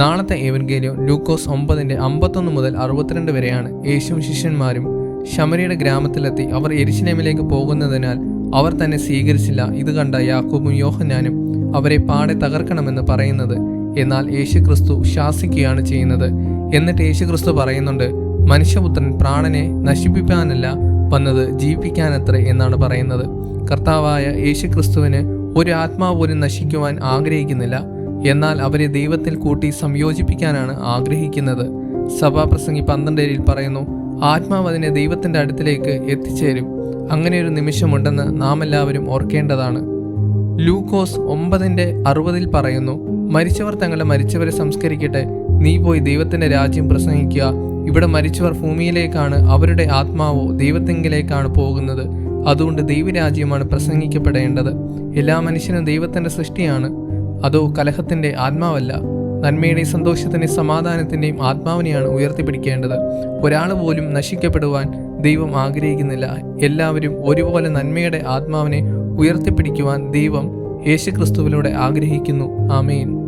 നാളത്തെ ഏവൻഗേലിയോ ലൂക്കോസ് ഒമ്പതിന്റെ അമ്പത്തൊന്ന് മുതൽ അറുപത്തിരണ്ട് വരെയാണ് യേശുവും ശിഷ്യന്മാരും ശമരിയുടെ ഗ്രാമത്തിലെത്തി അവർ എരിശിനേമിലേക്ക് പോകുന്നതിനാൽ അവർ തന്നെ സ്വീകരിച്ചില്ല. ഇത് കണ്ട യാക്കൂബും യോഹന്നാനും അവരെ പാടെ തകർക്കണമെന്ന് പറയുന്നത്. എന്നാൽ യേശുക്രിസ്തു ശാസിക്കുകയാണ് ചെയ്യുന്നത്. എന്നിട്ട് യേശുക്രിസ്തു പറയുന്നുണ്ട് മനുഷ്യപുത്രൻ പ്രാണനെ നശിപ്പിക്കാനല്ല വന്നത് ജീവിപ്പിക്കാനത്രേ എന്നാണ് പറയുന്നത്. കർത്താവായ യേശുക്രിസ്തുവിന് ഒരു ആത്മാവ് പോലും നശിക്കുവാൻ ആഗ്രഹിക്കുന്നില്ല. എന്നാൽ അവരെ ദൈവത്തിൽ കൂട്ടി സംയോജിപ്പിക്കാനാണ് ആഗ്രഹിക്കുന്നത്. സഭാപ്രസംഗി പന്ത്രണ്ടേരിൽ പറയുന്നു ആത്മാവ് അതിനെ ദൈവത്തിന്റെ അടുത്തിലേക്ക് എത്തിച്ചേരും. അങ്ങനെ ഒരു നിമിഷമുണ്ടെന്ന് നാം എല്ലാവരും ഓർക്കേണ്ടതാണ്. ലൂക്കോസ് ഒമ്പതിന്റെ അറുപതിൽ പറയുന്നു മരിച്ചവർ തങ്ങളെ മരിച്ചവരെ സംസ്കരിക്കട്ടെ. നീ പോയി ദൈവത്തിന്റെ രാജ്യം പ്രസംഗിക്കുക. ഇവിടെ മരിച്ചവർ ഭൂമിയിലേക്കാണ് അവരുടെ ആത്മാവോ ദൈവത്തെങ്കിലേക്കാണ് പോകുന്നത്. അതുകൊണ്ട് ദൈവരാജ്യമാണ് പ്രസംഗിക്കപ്പെടേണ്ടത്. എല്ലാ മനുഷ്യനും ദൈവത്തിന്റെ സൃഷ്ടിയാണ്. അതോ കലഹത്തിന്റെ ആത്മാവല്ല? നന്മയുടെയും സന്തോഷത്തിന്റെയും സമാധാനത്തിന്റെയും ആത്മാവിനെയാണ് ഉയർത്തിപ്പിടിക്കേണ്ടത്. ഒരാൾ പോലും നശിക്കപ്പെടുവാൻ ദൈവം ആഗ്രഹിക്കുന്നില്ല. എല്ലാവരും ഒരുപോലെ നന്മയുടെ ആത്മാവിനെ ഉയർത്തിപ്പിടിക്കുവാൻ ദൈവം യേശുക്രിസ്തുവിലൂടെ ആഗ്രഹിക്കുന്നു. ആമേൻ.